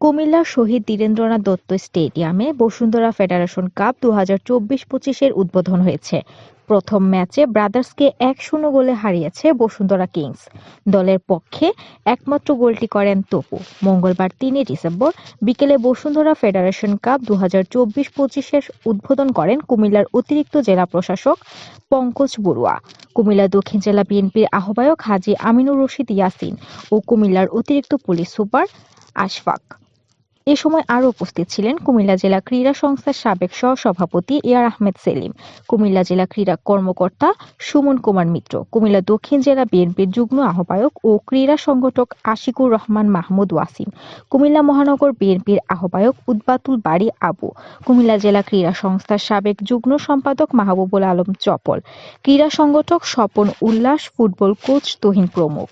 কুমিল্লার শহীদ দীরেন্দ্রনাথ দত্ত স্টেডিয়ামে Bashundhara federation cup দু হাজার চব্বিশ পঁচিশের উদ্বোধন হয়েছে। প্রথম ম্যাচে ব্রাদার্সকে এক শূন্য গোলে হারিয়েছে বসুন্ধরা কিংস। দলের পক্ষে একমাত্র গোলটি করেন তপু। মঙ্গলবার তিনই ডিসেম্বর বিকেলে বসুন্ধরা ফেডারেশন কাপ দু হাজার চব্বিশ পঁচিশের উদ্বোধন করেন কুমিল্লার অতিরিক্ত জেলা প্রশাসক পঙ্কজ বড়ুয়া। কুমিল্লা দক্ষিণ জেলা বিএনপির আহ্বায়ক হাজী আমিনুর রশিদ ইয়াসিন ও কুমিল্লার অতিরিক্ত পুলিশ সুপার আশফাক। এ সময় আরও উপস্থিত ছিলেন কুমিল্লা জেলা ক্রীড়া সংস্থার সাবেক সহ-সভাপতি এয়ার আহমেদ সেলিম, কুমিল্লা জেলা ক্রীড়া কর্মকর্তা সুমন কুমার মিত্র, কুমিল্লা দক্ষিণ জেলা বিএনপির যুগ্ম আহ্বায়ক ও ক্রীড়া সংগঠক আশিকুর রহমান মাহমুদ ওয়াসিম, কুমিল্লা মহানগর বিএনপির আহ্বায়ক উদ্বাতুল বাড়ি আবু, কুমিল্লা জেলা ক্রীড়া সংস্থার সাবেক যুগ্ম সম্পাদক মাহবুবুল আলম চপল, ক্রীড়া সংগঠক স্বপন উল্লাস ফুটবল কোচ তুহিন প্রমুখ।